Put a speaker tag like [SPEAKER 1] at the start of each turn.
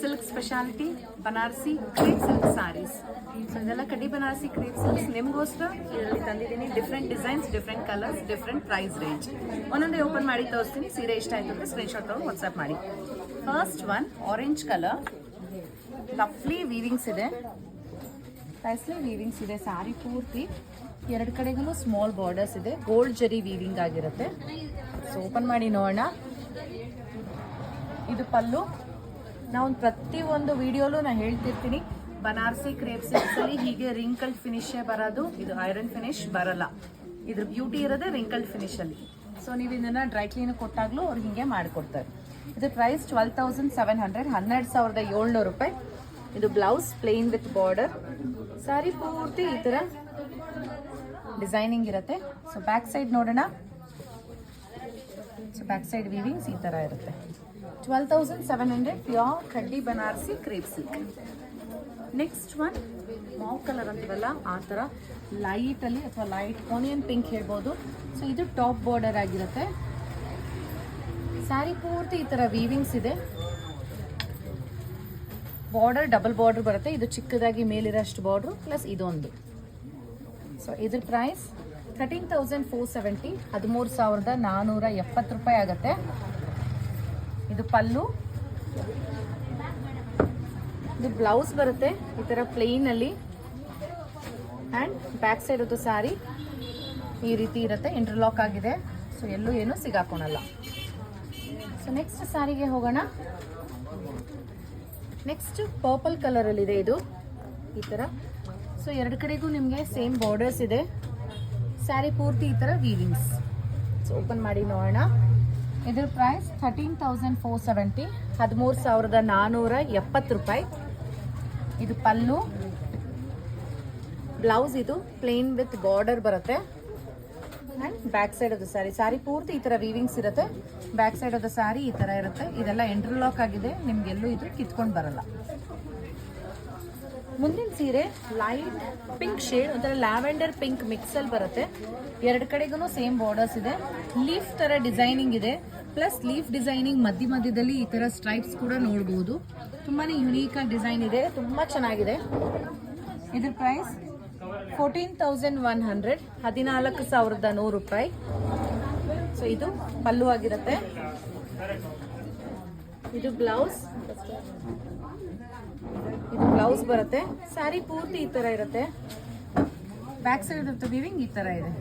[SPEAKER 1] Silk speciality Banarasi crepe silk saris so ಇದೆಲ್ಲ ಕಡಿ Banarasi crepe silks ನಿಮಗೋಸ್ಕರ ಇದರಲ್ಲಿ ತಂದಿದ್ದೀನಿ. Different designs different colours different price range ಒಂದೊಂದೇ ಓಪನ್ ಮಾಡಿ ತೋರಿಸ್ತೀನಿ. ಸೀರೆ ಇಷ್ಟ ಆಯಿತು ಅಂದರೆ ಸ್ಕ್ರೀನ್ಶಾಟ್ ತೊಗೊಂಡು ವಾಟ್ಸಪ್ ಮಾಡಿ. ಫಸ್ಟ್ ಒನ್ ಆರೆಂಜ್ ಕಲರ್ ಲಫ್ಲಿ ವೀವಿಂಗ್ಸ್ ಇದೆ. ಟೈಸ್ಲಿ ವೀವಿಂಗ್ಸ್ ಇದೆ. ಸಾರಿ ಪೂರ್ತಿ. ಎರಡು ಕಡೆಗೂ ಸ್ಮಾಲ್ ಬಾರ್ಡರ್ಸ್ ಇದೆ. ಗೋಲ್ಡ್ ಜರಿ ವೀವಿಂಗ್ ಆಗಿರುತ್ತೆ. ಸೊ ಓಪನ್ ಮಾಡಿ ನೋಡೋಣ. ಇದು ಪಲ್ಲು. ನಾವು ಪ್ರತಿಯೊಂದು ವಿಡಿಯೋಲೂ ನಾನು ಹೇಳ್ತಿರ್ತೀನಿ. ಬನಾರಸಿ, ಕ್ರೇಪ್ ಸಿಲ್ಕ್ಸಲ್ಲಿ ಹೀಗೆ ರಿಂಕಲ್ಡ್ ಫಿನಿಶೇ ಬರೋದು. ಇದು ಐರನ್ ಫಿನಿಶ್ ಬರಲ್ಲ. ಇದ್ರ ಬ್ಯೂಟಿ ಇರೋದೇ ರಿಂಕಲ್ಡ್ ಫಿನಿಶಲ್ಲಿ ಸೊ ನೀವು ಇದನ್ನ ಡ್ರೈ ಕ್ಲೀನ್ ಕೊಟ್ಟಾಗ್ಲೂ ಅವ್ರು ಹಿಂಗೆ ಮಾಡಿಕೊಡ್ತಾರೆ. ಇದು price twelve thousand seven hundred ಹನ್ನೆರಡು ಸಾವಿರದ ಏಳ್ನೂರು ರೂಪಾಯಿ. ಇದು blouse plain with border sari ಪೂರ್ತಿ ಈ ಥರ ಡಿಸೈನಿಂಗ್ ಇರುತ್ತೆ. ಸೊ ಬ್ಯಾಕ್ ಸೈಡ್ ನೋಡೋಣ. ಸೊ ಬ್ಯಾಕ್ ಸೈಡ್ ವೀವಿಂಗ್ಸ್ ಈ ಥರ ಇರುತ್ತೆ. Twelve thousand seven hundred pure ಕಡ್ಡಿ Banarasi crepe silk next one mauve colour ಅಂತೀವಲ್ಲ, ಆ ಥರ ಲೈಟಲ್ಲಿ ಅಥವಾ ಲೈಟ್ ಓನಿಯನ್ ಪಿಂಕ್ ಹೇಳ್ಬೋದು. ಸೊ ಇದು ಟಾಪ್ ಬಾರ್ಡರ್ ಆಗಿರುತ್ತೆ. ಸ್ಯಾರಿ ಪೂರ್ತಿ ಈ ಥರ ವೀವಿಂಗ್ಸ್ ಇದೆ. ಬಾರ್ಡರ್ ಡಬಲ್ ಬಾರ್ಡರ್ ಬರುತ್ತೆ. ಇದು ಚಿಕ್ಕದಾಗಿ ಮೇಲಿರೋಷ್ಟು ಬಾರ್ಡ್ರು ಪ್ಲಸ್ ಇದೊಂದು. ಸೊ ಇದ್ರ price thirteen thousand four seventy ಹದಿಮೂರು ಸಾವಿರದ ನಾನ್ನೂರ ಎಪ್ಪತ್ತು ರೂಪಾಯಿ ಆಗುತ್ತೆ. ಇದು ಪಲ್ಲು. ಇದು ಬ್ಲೌಸ್ ಬರುತ್ತೆ, ಈ ಥರ ಪ್ಲೇನಲ್ಲಿ ಆ್ಯಂಡ್ ಬ್ಯಾಕ್ ಸೈಡ್ ಅದು ಸಾರಿ ಈ ರೀತಿ ಇರುತ್ತೆ ಇಂಟರ್ಲಾಕ್ ಆಗಿದೆ. ಸೊ ಎಲ್ಲೂ ಏನು ಸಿಗಾಕೊಳಲ್ಲ. ಸೊ ನೆಕ್ಸ್ಟ್ ಸಾರಿಗೆ ಹೋಗೋಣ. ನೆಕ್ಸ್ಟ್ ಪರ್ಪಲ್ ಕಲರಲ್ಲಿದೆ ಇದು ಈ ಥರ ಸೊ ಎರಡು ಕಡೆಗೂ ನಿಮಗೆ ಸೇಮ್ ಬಾರ್ಡರ್ಸ್ ಇದೆ. ಸ್ಯಾರಿ ಪೂರ್ತಿ ಈ ಥರ ವೀವಿಂಗ್ಸ್ ಸೊ ಓಪನ್ ಮಾಡಿ ನೋಡೋಣ. ಇದ್ರ price thirteen thousand four seventy ಹದಿಮೂರು ಸಾವಿರದ ನಾನ್ನೂರ ಎಪ್ಪತ್ತು ರೂಪಾಯಿ. ಇದು ಪಲ್ಲು. ಬ್ಲೌಸ್ ಇದು ಪ್ಲೇನ್ ವಿತ್ ಬಾರ್ಡರ್ ಬರುತ್ತೆ. ಆ್ಯಂಡ್ ಬ್ಯಾಕ್ ಸೈಡ್ ಅದು ಸ್ಯಾರಿ ಸ್ಯಾರಿ ಪೂರ್ತಿ ಈ ಥರ ವೀವಿಂಗ್ಸ್ ಇರುತ್ತೆ. ಬ್ಯಾಕ್ ಸೈಡ್ ಅದು ಸ್ಯಾರಿ ಈ ಥರ ಇರುತ್ತೆ. ಇದೆಲ್ಲ ಎಂಟ್ರಲಾಕ್ ಆಗಿದೆ. ನಿಮ್ಗೆಲ್ಲೂ ಇದು ಕಿತ್ಕೊಂಡು ಬರಲ್ಲ. ಮುಂದಿನ ಸೀರೆ ಲೈಟ್ ಪಿಂಕ್ ಶೇಡ್ ಒಂಥರ ಲ್ಯಾವೆಂಡರ್ ಪಿಂಕ್ ಮಿಕ್ಸಲ್ಲಿ ಬರುತ್ತೆ. ಎರಡು ಕಡೆಗೂ ಸೇಮ್ ಬಾರ್ಡರ್ಸ್ ಇದೆ. ಲೀಫ್ ಥರ ಡಿಸೈನಿಂಗ್ ಇದೆ. ಪ್ಲಸ್ ಲೀಫ್ ಡಿಸೈನಿಂಗ್ ಮಧ್ಯ ಮಧ್ಯದಲ್ಲಿ ಈ ಥರ ಸ್ಟ್ರೈಪ್ಸ್ ಕೂಡ ನೋಡ್ಬೋದು. ತುಂಬಾ ಆಗಿ ಡಿಸೈನ್ ಇದೆ. ತುಂಬ ಚೆನ್ನಾಗಿದೆ. ಇದ್ರ price fourteen thousand one hundred ಹದಿನಾಲ್ಕು ಸಾವಿರದ ನೂರು ರೂಪಾಯಿ. ಸೊ ಇದು ಪಲ್ಲು ಆಗಿರುತ್ತೆ. ಇದು ಬ್ಲೌಸ್. ಇದು ಬ್ಲೌಸ್ ಬರುತ್ತೆ. ಸ್ಯಾರಿ ಪೂರ್ತಿ ಈ ತರ ಇರುತ್ತೆ. ಬ್ಯಾಕ್ ಸೈಡ್ ವಿವಿಂಗ್ ಈ ತರ ಇದೆ.